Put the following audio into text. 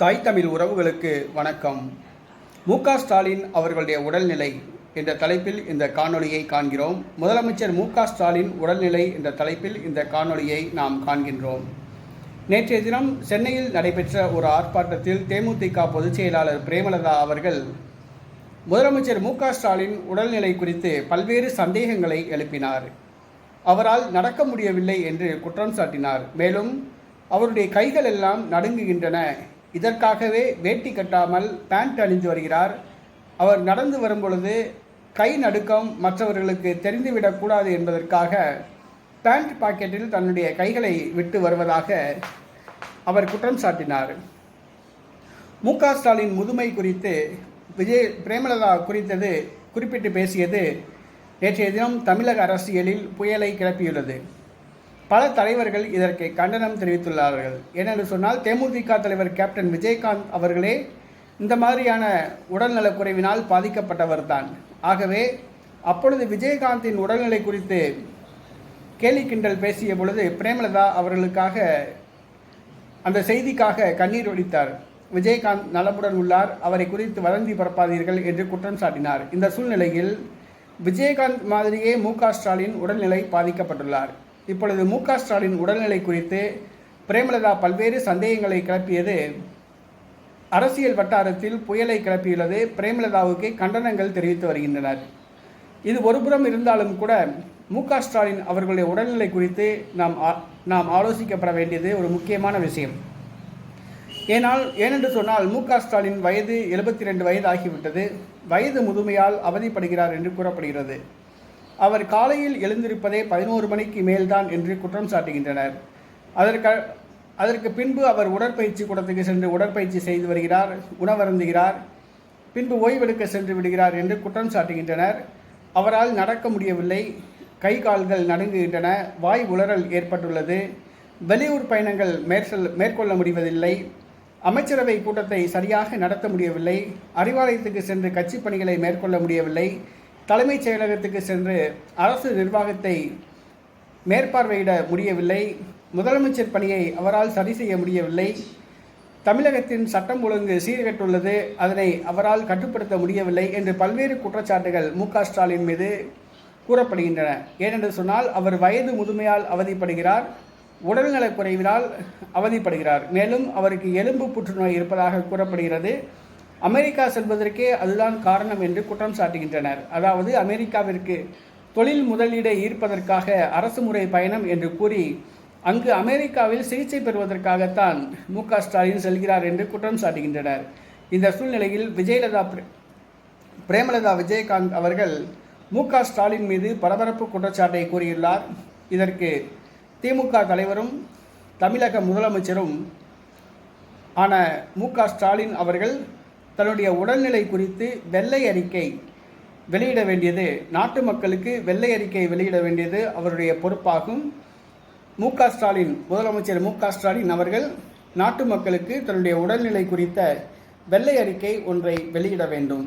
தாய் தமிழ் உறவுகளுக்கு வணக்கம். மு க ஸ்டாலின் அவர்களுடைய உடல்நிலை என்ற தலைப்பில் இந்த காணொளியை காண்கிறோம். முதலமைச்சர் மு க ஸ்டாலின் உடல்நிலை என்ற தலைப்பில் இந்த காணொளியை நாம் காண்கின்றோம். நேற்றைய தினம் சென்னையில் நடைபெற்ற ஒரு ஆர்ப்பாட்டத்தில் தேமுதிக பொதுச் செயலாளர் பிரேமலதா அவர்கள் முதலமைச்சர் மு க ஸ்டாலின் உடல்நிலை குறித்து பல்வேறு சந்தேகங்களை எழுப்பினார். அவரால் நடக்க முடியவில்லை என்று குற்றம் சாட்டினார். மேலும் அவருடைய கைகள் எல்லாம் நடுங்குகின்றன இதற்காகவே வேட்டி கட்டாமல் பேண்ட் அணிந்து வருகிறார். அவர் நடந்து வரும்பொழுது கை நடுக்கம் மற்றவர்களுக்கு தெரிந்துவிடக்கூடாது என்பதற்காக பேண்ட் பாக்கெட்டில் தன்னுடைய கைகளை விட்டு வருவதாக அவர் குற்றம் சாட்டினார். மு க ஸ்டாலின் முதுமை குறித்து விஜய் பிரேமலதா குறித்தது குறிப்பிட்டு பேசியது நேற்றைய தினம் தமிழக அரசியலில் புயலை கிளப்பியுள்ளது. பல தலைவர்கள் இதற்கு கண்டனம் தெரிவித்துள்ளார்கள். ஏனென்று சொன்னால் தேமுதிக தலைவர் கேப்டன் விஜயகாந்த் அவர்களே இந்த மாதிரியான உடல்நலக் குறைவினால் பாதிக்கப்பட்டவர் தான் ஆகவே அப்பொழுது விஜயகாந்தின் உடல்நிலை குறித்து கேலி கிண்டல் பேசிய பொழுது பிரேமலதா அவர்களுக்காக அந்த செய்திக்காக கண்ணீர் ஒடித்தார் விஜயகாந்த் நலமுடன் உள்ளார் அவரை குறித்து வதந்தி பரப்பாதீர்கள் என்று குற்றம் சாட்டினார். இந்த சூழ்நிலையில் விஜயகாந்த் மாதிரியே மு ஸ்டாலின் உடல்நிலை பாதிக்கப்பட்டுள்ளார். இப்பொழுது மு க ஸ்டாலின் உடல்நிலை குறித்து பிரேமலதா பல்வேறு சந்தேகங்களை கிளப்பியது. அரசியல் வட்டாரத்தில் புயலை கிளப்பியுள்ளது. பிரேமலதாவுக்கு கண்டனங்கள் தெரிவித்து வருகின்றனர். இது ஒருபுறம் இருந்தாலும் கூட மு க ஸ்டாலின் அவர்களுடைய உடல்நிலை குறித்து நாம் நாம் ஆலோசிக்கப்பட வேண்டியது ஒரு முக்கியமான விஷயம். ஏனால் ஏனென்று சொன்னால் மு க ஸ்டாலின் வயது எழுபத்தி ரெண்டு வயது ஆகிவிட்டது வயது முதுமையால் அவதிப்படுகிறார் என்று கூறப்படுகிறது. அவர் காலையில் எழுந்திருப்பதே பதினோரு மணிக்கு மேல்தான் என்று குற்றம் சாட்டுகின்றனர். அதற்கு அதற்கு பின்பு அவர் உடற்பயிற்சி கூடத்துக்கு சென்று உடற்பயிற்சி செய்து வருகிறார் உணவருந்துகிறார் பின்பு ஓய்வெடுக்க சென்று விடுகிறார் என்று குற்றம் சாட்டுகின்றனர். அவரால் நடக்க முடியவில்லை. கை கால்கள் நடுங்குகின்றன வாய் உளறல் ஏற்பட்டுள்ளது. வெளியூர் பயணங்கள் மேற்சொல் மேற்கொள்ள முடிவதில்லை. அமைச்சரவை கூட்டத்தை சரியாக நடத்த முடியவில்லை. அறிவாலயத்துக்கு சென்று கட்சி பணிகளை மேற்கொள்ள முடியவில்லை. தலைமைச் செயலகத்துக்கு சென்று அரசு நிர்வாகத்தை மேற்பார்வையிட முடியவில்லை. முதலமைச்சர் பணியை அவரால் சரி செய்ய முடியவில்லை. தமிழகத்தின் சட்டம் ஒழுங்கு சீர்கெட்டுள்ளது. அதனை அவரால் கட்டுப்படுத்த முடியவில்லை என்று பல்வேறு குற்றச்சாட்டுகள் மு ஸ்டாலின் மீது கூறப்படுகின்றன. ஏனென்று சொன்னால் அவர் வயது முதுமையால் அவதிப்படுகிறார் உடல்நலக் குறைவினால் அவதிப்படுகிறார். மேலும் அவருக்கு எலும்பு புற்றுநோய் இருப்பதாக கூறப்படுகிறது. அமெரிக்கா செல்வதற்கே அதுதான் காரணம் என்று குற்றம் சாட்டுகின்றனர். அதாவது அமெரிக்காவிற்கு தொழில் முதலீடை ஈர்ப்பதற்காக அரசு முறை பயணம் என்று கூறி அங்கு அமெரிக்காவில் சிகிச்சை பெறுவதற்காகத்தான் மு க ஸ்டாலின் செல்கிறார் என்று குற்றம் சாட்டுகின்றனர். இந்த சூழ்நிலையில் விஜயலதா பிரேமலதா விஜயகாந்த் அவர்கள் மு க ஸ்டாலின் மீது பரபரப்பு குற்றச்சாட்டை கூறியுள்ளார். இதற்கு திமுக தலைவரும் தமிழக முதலமைச்சரும் ஆன மு க ஸ்டாலின் அவர்கள் தன்னுடைய உடல்நிலை குறித்து வெள்ளை அறிக்கை வெளியிட வேண்டியது நாட்டு மக்களுக்கு வெள்ளை அறிக்கை வெளியிட வேண்டியது அவருடைய பொறுப்பாகும். மு க ஸ்டாலின் முதலமைச்சர் மு க ஸ்டாலின் அவர்கள் நாட்டு மக்களுக்கு தன்னுடைய உடல்நிலை குறித்த வெள்ளை அறிக்கை ஒன்றை வெளியிட வேண்டும்.